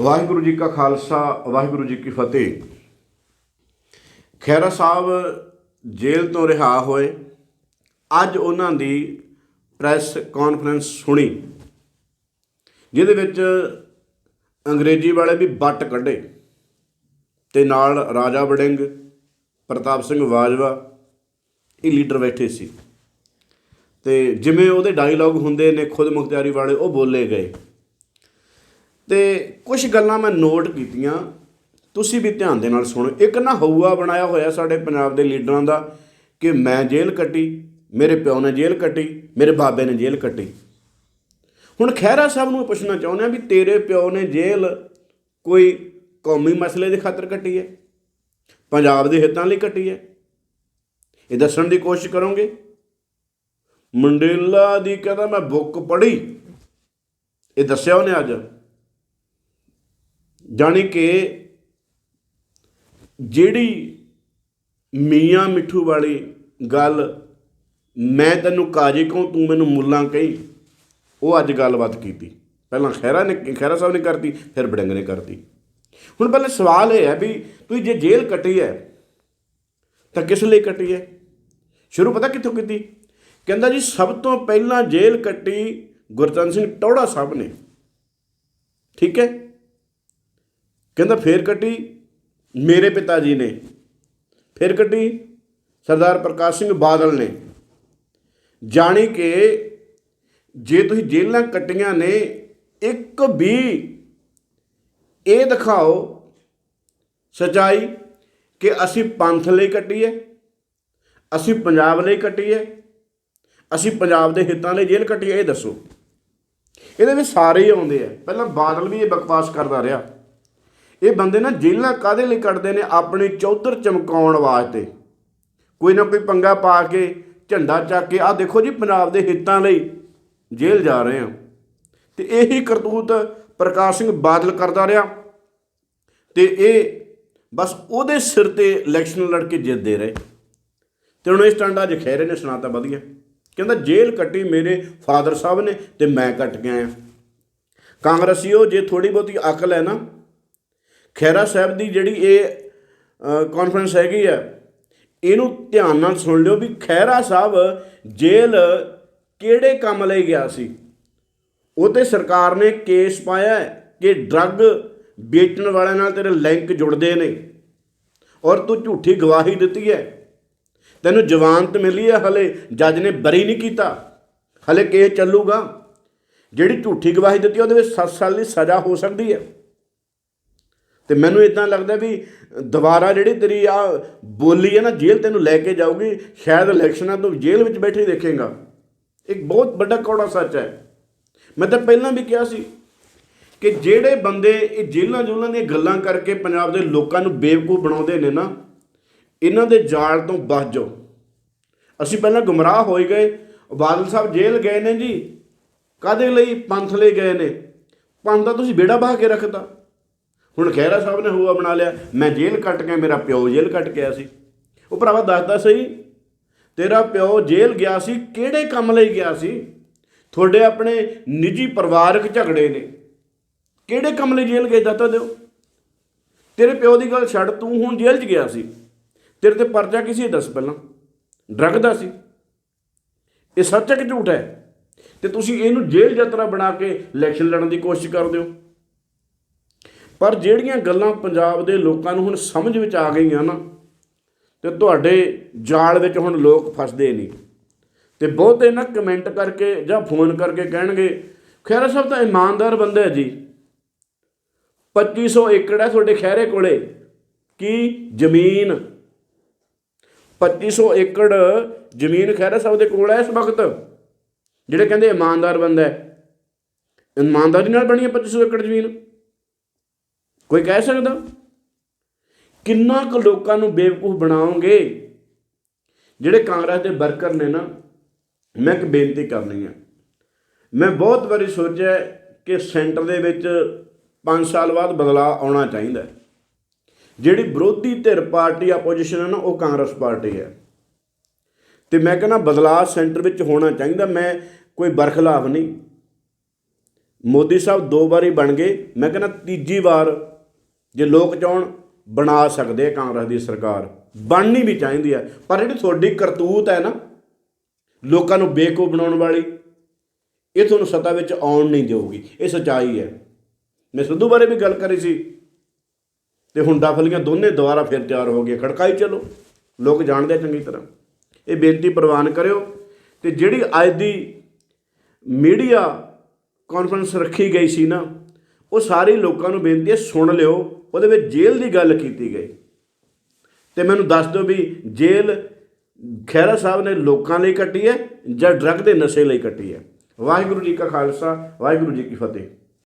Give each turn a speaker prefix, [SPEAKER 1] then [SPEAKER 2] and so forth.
[SPEAKER 1] ਵਾਹਿਗੁਰੂ ਜੀ ਕਾ ਖਾਲਸਾ, ਵਾਹਿਗੁਰੂ ਜੀ ਕੀ ਫਤਿਹ। ਖੈਰਾ ਸਾਹਿਬ ਜੇਲ੍ਹ ਤੋਂ ਰਿਹਾ ਹੋਏ, ਅੱਜ ਉਹਨਾਂ ਦੀ ਪ੍ਰੈਸ ਕਾਨਫਰੰਸ ਸੁਣੀ, ਜਿਹਦੇ ਵਿੱਚ ਅੰਗਰੇਜ਼ੀ ਵਾਲੇ ਵੀ ਬੱਟ ਕੱਢੇ, ਤੇ ਨਾਲ ਰਾਜਾ ਵੜਿੰਗ, ਪ੍ਰਤਾਪ ਸਿੰਘ ਬਾਜਵਾ ਇਹ ਲੀਡਰ ਬੈਠੇ ਸੀ। ਤੇ ਜਿਵੇਂ ਉਹਦੇ ਡਾਇਲੌਗ ਹੁੰਦੇ ਨੇ ਖੁਦ ਮੁਖਤਿਆਰੀ ਵਾਲੇ, ਉਹ ਬੋਲੇ ਗਏ। ਤੇ ਕੁਝ ਗੱਲਾਂ ਮੈਂ ਨੋਟ ਕੀਤੀਆਂ। ਤੁਸੀਂ ਵੀ ਧਿਆਨ ਦੇ ਨਾਲ ਸੁਣੋ। ਇੱਕ ਨਾ ਹਊਆ ਬਣਾਇਆ ਹੋਇਆ ਸਾਡੇ ਪੰਜਾਬ ਦੇ ਲੀਡਰਾਂ ਦਾ ਕਿ ਮੈਂ ਜੇਲ੍ਹ ਕੱਟੀ, ਮੇਰੇ ਪਿਓ ਨੇ ਜੇਲ੍ਹ ਕੱਟੀ, ਮੇਰੇ ਬਾਬੇ ਨੇ ਜੇਲ੍ਹ ਕੱਟੀ। ਹੁਣ ਖਹਿਰਾ ਸਾਹਿਬ ਨੂੰ ਪੁੱਛਣਾ ਚਾਹੁੰਦੇ ਆ ਵੀ ਤੇਰੇ ਪਿਓ ਨੇ ਜੇਲ੍ਹ ਕੋਈ ਕੌਮੀ ਮਸਲੇ ਦੇ ਖਾਤਰ ਕੱਟੀ ਹੈ? ਪੰਜਾਬ ਦੇ ਹਿੱਤਾਂ ਲਈ ਕੱਟੀ ਹੈ? ਇਹ ਦੱਸਣ ਦੀ ਕੋਸ਼ਿਸ਼ ਕਰੋਗੇ? ਮੰਡੇਲਾ ਦੀ ਕਹਿੰਦਾ ਮੈਂ ਬੁੱਕ ਪੜ੍ਹੀ। ਇਹ ਦੱਸਿਆ ਉਹਨੇ ਅੱਜ? ਜਾਣੀ ਕਿ ਜਿਹੜੀ ਮੀਆਂ ਮਿੱਠੂ ਵਾਲੀ ਗੱਲ ਮੈਂ ਤੈਨੂੰ ਕਾਜ਼ੇ ਕਹੂੰ, ਤੂੰ ਮੈਨੂੰ ਮੁੱਲਾਂ ਕਹੀ, ਉਹ ਅੱਜ ਗੱਲਬਾਤ ਕੀਤੀ। ਪਹਿਲਾਂ ਖੈਰਾ ਨੇ ਖੈਰਾ ਸਾਹਿਬ ਨੇ ਕਰਤੀ, ਫਿਰ ਬੜੰਗ ਨੇ ਕਰਤੀ। ਹੁਣ ਪਹਿਲੇ ਸਵਾਲ ਇਹ ਹੈ ਵੀ ਤੁਸੀਂ ਜੇ ਜੇਲ੍ਹ ਕੱਟੀ ਹੈ, ਤਾਂ ਕਿਸ ਲਈ ਕੱਟੀ ਹੈ? ਸ਼ੁਰੂ ਪਤਾ ਕਿੱਥੋਂ ਕੀਤੀ? ਕਹਿੰਦਾ ਜੀ, ਸਭ ਤੋਂ ਪਹਿਲਾਂ ਜੇਲ੍ਹ ਕੱਟੀ ਗੁਰਚਰਨ ਸਿੰਘ ਟੌੜਾ ਸਾਹਿਬ ਨੇ। ਠੀਕ ਹੈ? ਕਹਿੰਦਾ ਫੇਰ ਕੱਟੀ ਮੇਰੇ ਪਿਤਾ ਜੀ ਨੇ। ਫਿਰ ਕੱਟੀ ਸਰਦਾਰ ਪ੍ਰਕਾਸ਼ ਸਿੰਘ ਬਾਦਲ ਨੇ। ਜਾਣੀ ਕਿ ਜੇ ਤੁਸੀਂ ਜੇਲ੍ਹਾਂ ਕੱਟੀਆਂ ਨੇ, ਇੱਕ ਵੀ ਇਹ ਦਿਖਾਓ ਸਚਾਈ ਕਿ ਅਸੀਂ ਪੰਥ ਲਈ ਕੱਟੀ ਹੈ, ਅਸੀਂ ਪੰਜਾਬ ਲਈ ਕੱਟੀ ਹੈ, ਅਸੀਂ ਪੰਜਾਬ ਦੇ ਹਿੱਤਾਂ ਲਈ ਜੇਲ੍ਹ ਕੱਟੀ ਹੈ, ਇਹ ਦੱਸੋ। ਇਹਦੇ ਵਿੱਚ ਸਾਰੇ ਹੀ ਆਉਂਦੇ ਆ। ਪਹਿਲਾਂ ਬਾਦਲ ਵੀ ਇਹ ਬਕਵਾਸ ਕਰਦਾ ਰਿਹਾ। ਇਹ ਬੰਦੇ ਨਾ ਜੇਲ੍ਹਾਂ ਕਾਦੇ ਲਈ ਕੱਢਦੇ ਨੇ? ਆਪਣੀ ਚੌਧਰ ਚਮਕਾਉਣ ਵਾਸਤੇ। ਕੋਈ ਨਾ ਕੋਈ ਪੰਗਾ ਪਾ ਕੇ, ਝੰਡਾ ਚੱਕ ਕੇ ਆ ਦੇਖੋ ਜੀ ਪੰਜਾਬ ਦੇ ਹਿੱਤਾਂ ਲਈ ਜੇਲ੍ਹ ਜਾ ਰਹੇ ਆ ਤੇ ਇਹੀ ਕਰਤੂਤ ਪ੍ਰਕਾਸ਼ ਸਿੰਘ ਬਾਦਲ ਕਰਦਾ ਰਿਹਾ। ਤੇ ਇਹ ਬਸ ਉਹਦੇ ਸਿਰ ਤੇ ਇਲੈਕਸ਼ਨ ਲੜ ਕੇ ਜਿੱਤਦੇ ਰਹੇ। ਤੇ ਹੁਣ ਇਹ ਟਾਂਡਾ ਅੱਜ ਖੈਰੇ ਨੇ ਸੁਣਾਤਾ ਵਧੀਆ। ਕਹਿੰਦਾ, ਜੇਲ੍ਹ ਕੱਟੀ ਮੇਰੇ ਫਾਦਰ ਸਾਹਿਬ ਨੇ ਤੇ ਮੈਂ ਕੱਟ ਕੇ ਆਇਆ। ਕਾਂਗਰਸੀਓ ਜੇ ਥੋੜੀ ਬਹੁਤੀ ਅਕਲ ਹੈ ਨਾ ਖੈਰਾ ਸਾਹਿਬ ਦੀ ਜਿਹੜੀ ਇਹ ਕਾਨਫਰੰਸ ਹੈਗੀ ਆ, ਇਹਨੂੰ ਧਿਆਨ ਨਾਲ ਸੁਣ ਲਿਓ ਵੀ ਖੈਰਾ ਸਾਹਿਬ ਜੇਲ੍ਹ ਕਿਹੜੇ ਕੰਮ ਲਈ ਗਿਆ ਸੀ? ਉਹ ਤੇ ਸਰਕਾਰ ਨੇ ਕੇਸ ਪਾਇਆ ਕਿ ਡਰੱਗ ਵੇਚਣ ਵਾਲਿਆਂ ਨਾਲ ਤੇਰੇ ਲਿੰਕ ਜੁੜਦੇ ਨੇ। ਔਰ ਤੂੰ ਝੂਠੀ ਗਵਾਹੀ ਦਿੱਤੀ ਹੈ। ਤੈਨੂੰ ਜ਼ਮਾਨਤ ਮਿਲੀ ਹੈ ਹਲੇ, ਜੱਜ ਨੇ ਬਰੀ ਨਹੀਂ ਕੀਤਾ। ਹਲੇ ਕੇਸ ਚੱਲੂਗਾ। ਜਿਹੜੀ ਝੂਠੀ ਗਵਾਹੀ ਦਿੱਤੀ ਉਹਦੇ ਵਿੱਚ 7 ਸਾਲ ਦੀ ਸਜ਼ਾ ਹੋ ਸਕਦੀ ਹੈ। ਤੇ ਮੈਨੂੰ ਇਦਾਂ ਲੱਗਦਾ ਵੀ ਦੁਬਾਰਾ ਜਿਹੜੀ ਤੇਰੀ ਆ ਬੋਲੀ ਹੈ ਨਾ, ਜੇਲ੍ਹ ਤੈਨੂੰ ਲੈ ਕੇ ਜਾਊਗੀ, ਸ਼ਾਇਦ ਇਲੈਕਸ਼ਨਾਂ ਤੋਂ ਜੇਲ੍ਹ ਵਿੱਚ ਬੈਠੇ ਦੇਖੇਗਾ। ਇੱਕ ਬਹੁਤ ਵੱਡਾ ਕੌੜਾ ਸੱਚ ਹੈ। ਮੈਂ ਤਾਂ ਪਹਿਲਾਂ ਵੀ ਕਿਹਾ ਸੀ ਕਿ ਜਿਹੜੇ ਬੰਦੇ ਇਹ ਜੇਲ੍ਹਾਂ ਜੁਲਾਂ ਦੀਆਂ ਗੱਲਾਂ ਕਰਕੇ ਪੰਜਾਬ ਦੇ ਲੋਕਾਂ ਨੂੰ ਬੇਵਕੂਫ ਬਣਾਉਂਦੇ ਨੇ ਨਾ, ਇਹਨਾਂ ਦੇ ਜਾਲ ਤੋਂ ਬਚ ਜਾਓ। ਅਸੀਂ ਪਹਿਲਾਂ ਗੁੰਮਰਾਹ ਹੋਏ ਗਏ, ਬਾਦਲ ਸਾਹਿਬ ਜੇਲ੍ਹ ਗਏ ਨੇ ਜੀ ਕਾਦੇ ਲਈ ਪੰਥ ਲਈ ਗਏ ਨੇ? ਪੰਥ ਦਾ ਤੁਸੀਂ ਬੇੜਾ ਬਹਾ ਕੇ ਰੱਖਦਾ ਹੁਣ ਖਹਿਰਾ ਸਾਹਿਬ ਨੇ ਹੋਆ ਬਣਾ ਲਿਆ, ਮੈਂ ਜੇਲ੍ਹ ਕੱਟ ਕੇ ਮੇਰਾ ਪਿਓ ਜੇਲ੍ਹ ਕੱਟ ਗਿਆ ਸੀ। ਉਹ ਭਰਾਵਾ ਦੱਸਦਾ ਸਹੀ, ਤੇਰਾ ਪਿਓ ਜੇਲ੍ਹ ਗਿਆ ਸੀ, ਕਿਹੜੇ ਕੰਮ ਲਈ ਗਿਆ ਸੀ? ਤੁਹਾਡੇ ਆਪਣੇ ਨਿੱਜੀ ਪਰਿਵਾਰਕ ਝਗੜੇ ਨੇ। ਕਿਹੜੇ ਕੰਮ ਲਈ ਜੇਲ੍ਹ ਗਏ ਦੱਸਤਾ ਦਿਓ। ਤੇਰੇ ਪਿਓ ਦੀ ਗੱਲ ਛੱਡ, ਤੂੰ ਹੁਣ ਜੇਲ੍ਹ 'ਚ ਗਿਆ ਸੀ। ਤੇਰੇ ਤੇ ਪਰਚਾ ਕਿਸੇ ਦੱਸ ਪਹਿਲਾਂ। ਡਰੱਗ ਦਾ ਸੀ। ਇਹ ਸੱਚ ਹੈ ਕਿ ਝੂਠ ਹੈ? ਤੇ ਤੁਸੀਂ ਇਹਨੂੰ ਜੇਲ੍ਹ ਯਾਤਰਾ ਬਣਾ ਕੇ ਇਲੈਕਸ਼ਨ ਲੜਨ ਦੀ ਕੋਸ਼ਿਸ਼ ਕਰਦੇ ਹੋ। ਪਰ ਜਿਹੜੀਆਂ ਗੱਲਾਂ ਪੰਜਾਬ ਦੇ ਲੋਕਾਂ ਨੂੰ ਹੁਣ ਸਮਝ ਵਿੱਚ ਆ ਗਈਆਂ ਨਾ, ਤੇ ਤੁਹਾਡੇ ਜਾਲ ਵਿੱਚ ਹੁਣ ਲੋਕ ਫਸਦੇ ਨਹੀਂ। ਤੇ ਬਹੁਤੇ ਨਾ ਕਮੈਂਟ ਕਰਕੇ ਜਾਂ ਫੋਨ ਕਰਕੇ ਕਹਿਣਗੇ, ਖੈਰਾ ਸਾਹਿਬ ਤਾਂ ਇਮਾਨਦਾਰ ਬੰਦਾ ਹੈ ਜੀ। 2500 ਏਕੜ ਹੈ ਤੁਹਾਡੇ ਖੈਰੇ ਕੋਲੇ, ਕੀ ਜ਼ਮੀਨ? 2500 ਏਕੜ ਜ਼ਮੀਨ ਖੈਰਾ ਸਾਹਿਬ ਦੇ ਕੋਲ ਹੈ ਇਸ ਵਕਤ, ਜਿਹੜੇ ਕਹਿੰਦੇ ਇਮਾਨਦਾਰ ਬੰਦਾ ਹੈ। ਇਮਾਨਦਾਰੀ ਨਾਲ ਬਣੀ ਹੈ 2500 ਏਕੜ ਜ਼ਮੀਨ। ਕੋਈ ਕਹਿ ਸਕਦਾ? ਕਿੰਨਾ ਕੁ ਲੋਕਾਂ ਨੂੰ ਬੇਵਕੂਫ ਬਣਾਓਗੇ? ਜਿਹੜੇ ਕਾਂਗਰਸ ਦੇ ਵਰਕਰ ਨੇ ਨਾ, ਮੈਂ ਇੱਕ ਬੇਨਤੀ ਕਰਨੀ ਹੈ ਮੈਂ ਬਹੁਤ ਵਾਰੀ ਸੋਚਿਆ ਕਿ ਸੈਂਟਰ ਦੇ ਵਿੱਚ 5 ਸਾਲ ਬਾਅਦ ਬਦਲਾਅ ਆਉਣਾ ਚਾਹੀਦਾ ਜਿਹੜੀ ਵਿਰੋਧੀ ਧਿਰ ਪਾਰਟੀ ਆਪੋਜੀਸ਼ਨ ਹੈ ਨਾ, ਉਹ ਕਾਂਗਰਸ ਪਾਰਟੀ ਹੈ। ਤੇ ਮੈਂ ਕਹਿੰਦਾ ਬਦਲਾਅ ਸੈਂਟਰ ਵਿੱਚ ਹੋਣਾ ਚਾਹੀਦਾ, ਮੈਂ ਕੋਈ ਬਰਖਲਾਫ ਨਹੀਂ। ਮੋਦੀ ਸਾਹਿਬ ਦੋ ਵਾਰੀ ਬਣ ਗਏ, ਮੈਂ ਕਹਿੰਦਾ ਤੀਜੀ ਵਾਰ ਜੇ ਲੋਕ ਚਾਹਣ, ਬਣਾ ਸਕਦੇ ਕਾਂਗਰਸ ਦੀ ਸਰਕਾਰ। ਬਣਨੀ ਵੀ ਚਾਹੀਦੀ ਹੈ ਪਰ ਜਿਹੜੀ ਤੁਹਾਡੀ ਕਰਤੂਤ ਹੈ ਨਾ, ਲੋਕਾਂ ਨੂੰ ਬੇਵਕੂਫ ਬਣਾਉਣ ਵਾਲੀ, ਇਹ ਤੁਹਾਨੂੰ ਸੱਤਾ ਵਿੱਚ ਆਉਣ ਨਹੀਂ ਦੇਊਗੀ। ਇਹ ਸੱਚਾਈ ਹੈ। ਮੈਂ ਸਿੱਧੂ ਬਾਰੇ ਵੀ ਗੱਲ ਕਰੀ ਸੀ। ਤੇ ਹੁਣ ਡਾਫਲੀਆਂ ਦੋਨੇ ਦੁਬਾਰਾ ਫਿਰ ਤਿਆਰ ਹੋ ਗਏ ਖੜਕਾਈ ਚਲੋ। ਲੋਕ ਜਾਣਦੇ ਆ ਚੰਗੀ ਤਰ੍ਹਾਂ। ਇਹ ਬੇਨਤੀ ਪ੍ਰਵਾਨ ਕਰਿਓ। ਤੇ ਜਿਹੜੀ ਅੱਜ ਦੀ ਮੀਡੀਆ ਕਾਨਫਰੰਸ ਰੱਖੀ ਗਈ ਸੀ ਨਾ, ਉਹ ਸਾਰੇ ਲੋਕਾਂ ਨੂੰ ਬੇਨਤੀ ਹੈ ਸੁਣ ਲਿਓ। ਉਹਦੇ ਵਿੱਚ ਜੇਲ੍ਹ ਦੀ ਗੱਲ ਕੀਤੀ ਗਈ। ਤੇ ਮੈਨੂੰ ਦੱਸ ਦਿਓ ਵੀ ਜੇਲ੍ਹ ਖਹਿਰਾ ਸਾਹਿਬ ਨੇ ਲੋਕਾਂ ਲਈ ਕੱਟੀ ਹੈ ਜਾਂ ਡਰੱਗ ਦੇ ਨਸ਼ੇ ਲਈ ਕੱਟੀ ਹੈ। ਵਾਹਿਗੁਰੂ ਜੀ ਕਾ ਖਾਲਸਾ, ਵਾਹਿਗੁਰੂ ਜੀ ਕੀ ਫਤਿਹ।